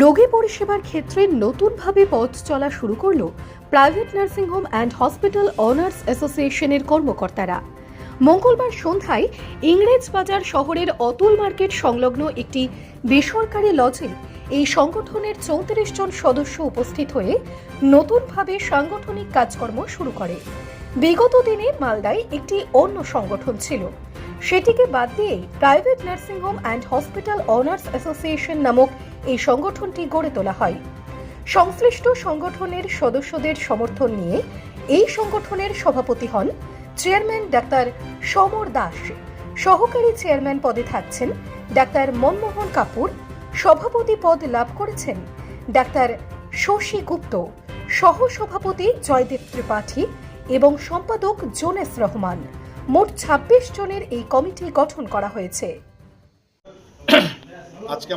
রোগী পরিষেবার ক্ষেত্রে নতুনভাবে পথ চলা শুরু করল private nursing home and hospital owners অ্যাসোসিয়েশনের কর্মকর্তারা। মঙ্গলবার সন্ধ্যায় ইংরেজ বাজার শহরের অতুল মার্কেট সংলগ্ন একটি বেসরকারি লজে এই সংগঠনের চৌত্রিশ জন সদস্য উপস্থিত হয়ে নতুনভাবে সাংগঠনিক কাজকর্ম শুরু করে। বিগত দিনে মালদায় একটি অন্য সংগঠন ছিল। সেটিকে বাদ দিয়ে private nursing home and hospital owners association নামক এই সংগঠনটি গড়ে তোলা হয়। সংশ্লিষ্ট সংগঠনের সদস্যদের সমর্থন নিয়ে এই সংগঠনের সভাপতি হন চেয়ারম্যান ডাক্তার সমর দাস। সহকারী চেয়ারম্যান পদে থাকছেন ডাক্তার মনমোহন কাপুর। সভাপতি পদ লাভ করেছেন ডাক্তার শশী গুপ্ত। সহ সভাপতি জয়দেব ত্রিপাঠী এবং সম্পাদক জোনেস রহমান। মোট ছাব্বিশ জনের এই কমিটি গঠন করা হয়েছে। আজকে